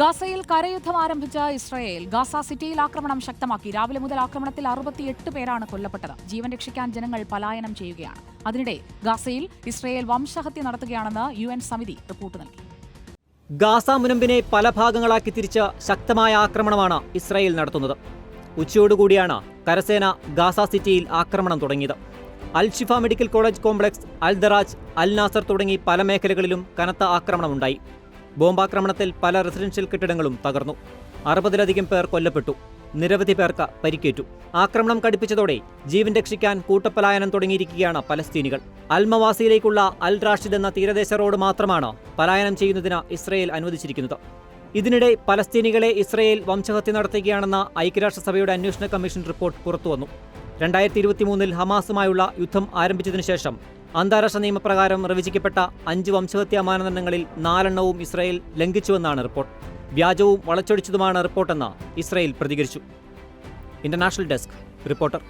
ഗാസയിൽ കരയുദ്ധം ആരംഭിച്ച Israel Gaza സിറ്റിയിൽ ആക്രമണം ശക്തമാക്കി. രാവിലെ മുതൽ ആക്രമണത്തിൽ അറുപത്തിയെട്ട് പേരാണ് കൊല്ലപ്പെട്ടത്. ജീവൻ രക്ഷിക്കാൻ ജനങ്ങൾ പലായനം ചെയ്യുകയാണ്. അതിനിടെ ഗാസയിൽ ഇസ്രായേൽ വംശഹത്യ നടത്തുകയാണെന്ന് യു സമിതി റിപ്പോർട്ട് നൽകി. ഗാസ മുനമ്പിനെ പല ഭാഗങ്ങളാക്കി തിരിച്ച ശക്തമായ ആക്രമണമാണ് ഇസ്രായേൽ നടത്തുന്നത്. ഉച്ചയോടുകൂടിയാണ് കരസേന ഗാസ സിറ്റിയിൽ ആക്രമണം തുടങ്ങിയത്. Al Shifa medical college complex Al Daraj Al Nasser തുടങ്ങി പല മേഖലകളിലും കനത്ത ആക്രമണമുണ്ടായി. ബോംബാക്രമണത്തിൽ പല റെസിഡൻഷ്യൽ കെട്ടിടങ്ങളും തകർന്നു. അറുപതിലധികം പേർ കൊല്ലപ്പെട്ടു. നിരവധി പേർക്ക് പരിക്കേറ്റു. ആക്രമണം കടുപ്പിച്ചതോടെ ജീവൻ രക്ഷിക്കാൻ കൂട്ടപ്പലായനം തുടങ്ങിയിരിക്കുകയാണ് പലസ്തീനികൾ. അൽമവാസിയിലേക്കുള്ള അൽ റാഷിദ് എന്ന തീരദേശ റോഡ് മാത്രമാണ് പലായനം ചെയ്യുന്നതിന് ഇസ്രയേൽ അനുവദിച്ചിരിക്കുന്നത്. ഇതിനിടെ പലസ്തീനികളെ ഇസ്രയേൽ വംശഹത്യ നടത്തുകയാണെന്ന ഐക്യരാഷ്ട്രസഭയുടെ അന്വേഷണ കമ്മീഷൻ റിപ്പോർട്ട് പുറത്തുവന്നു. രണ്ടായിരത്തി ഇരുപത്തിമൂന്നിൽ ഹമാസുമായുള്ള യുദ്ധം ആരംഭിച്ചതിനു ശേഷം അന്താരാഷ്ട്ര നിയമപ്രകാരം നിർവചിക്കപ്പെട്ട അഞ്ച് വംശഹത്യാ മാനദണ്ഡങ്ങളിൽ നാലെണ്ണവും ഇസ്രായേൽ ലംഘിച്ചുവെന്നാണ് റിപ്പോർട്ട്. വ്യാജവും വളച്ചൊടിച്ചതുമാണ് റിപ്പോർട്ടെന്ന് ഇസ്രായേൽ പ്രതികരിച്ചു. International desk reporter.